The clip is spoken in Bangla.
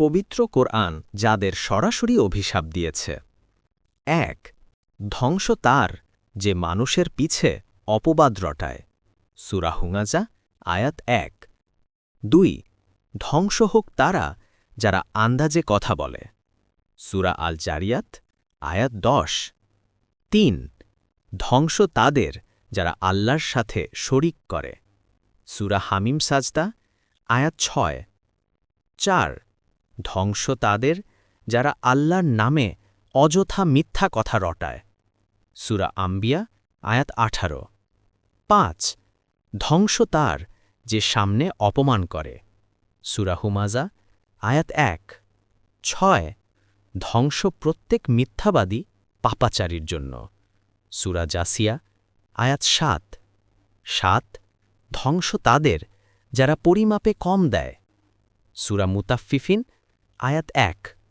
পবিত্র কোরআন যাদের সরাসরি অভিশাপ দিয়েছে। এক, ধ্বংস তার যে মানুষের পিছে অপবাদ রটায়। সুরা হুঙাজা আয়াত এক। দুই, ধ্বংস হোক তারা যারা আন্দাজে কথা বলে। সুরা আল জারিয়াত আয়াত দশ। তিন, ধ্বংস তাদের যারা আল্লাহর সাথে শরিক করে। সুরা হামিম সাজদা, আয়াত ছয়। চার ধ্বংস তাদের, যারা আল্লাহর নামে অযথা মিথ্যা কথা রটায়। সুরা আম্বিয়া, আয়াত আঠারো। পাঁচ, ধ্বংস তার যে সামনে অপমান করে। সুরা হুমাজা আয়াত এক। ছয়, ধ্বংস প্রত্যেক মিথ্যাবাদী পাপাচারীর জন্য। সুরা জাসিয়া, আয়াত সাত। সাত, ধ্বংস তাদের যারা পরিমাপে কম দেয়। সুরা মুতাফিফিন আয়াত এক